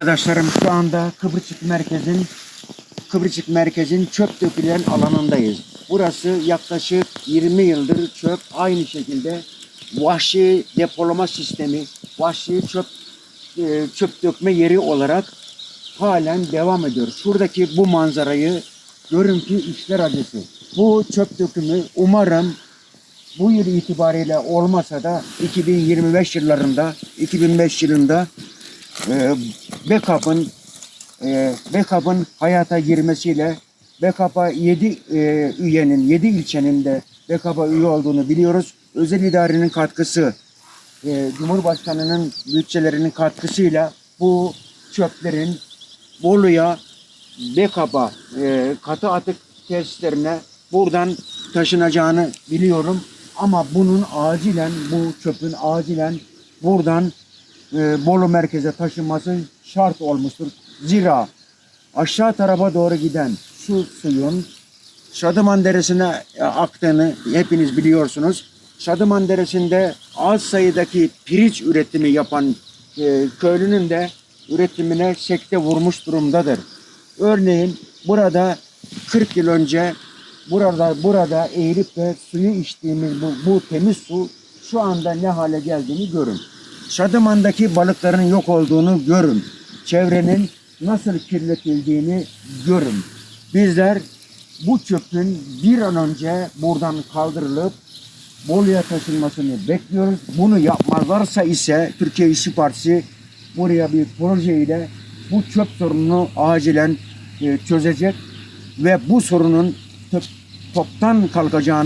Arkadaşlarım şu anda Kıbrıçık Merkez'in Kıbrıçık Merkez'in çöp dökülen alanındayız. Burası yaklaşık 20 yıldır çöp aynı şekilde vahşi depolama sistemi, vahşi çöp e, çöp dökme yeri olarak halen devam ediyor. Şuradaki bu manzarayı görün ki işler acısı. Bu çöp dökümü umarım bu yıl itibariyle olmasa da 2025 yıllarında 2005 yılında e, Backup'ın e, Backup'ın hayata girmesiyle Backup'a 7 e, üyenin 7 ilçenin de Backup'a üye olduğunu biliyoruz. Özel idarenin katkısı e, Cumhurbaşkanı'nın bütçelerinin katkısıyla bu çöplerin Bolu'ya Backup'a e, katı atık tesislerine buradan taşınacağını biliyorum. Ama bunun acilen bu çöpün acilen buradan e, Bolu merkeze taşınması şart olmuştur. Zira aşağı tarafa doğru giden su suyun Şadıman Deresi'ne e, aktığını hepiniz biliyorsunuz. Şadıman Deresi'nde az sayıdaki pirinç üretimi yapan e, köylünün de üretimine sekte vurmuş durumdadır. Örneğin burada 40 yıl önce burada burada eğilip de suyu içtiğimiz bu, bu temiz su şu anda ne hale geldiğini görün. Şadıman'daki balıkların yok olduğunu görün. Çevrenin nasıl kirletildiğini görün. Bizler bu çöpün bir an önce buradan kaldırılıp Bolu'ya taşınmasını bekliyoruz. Bunu yapmazlarsa ise Türkiye İşçi Partisi buraya bir proje ile bu çöp sorununu acilen e, çözecek ve bu sorunun toptan kalkacağını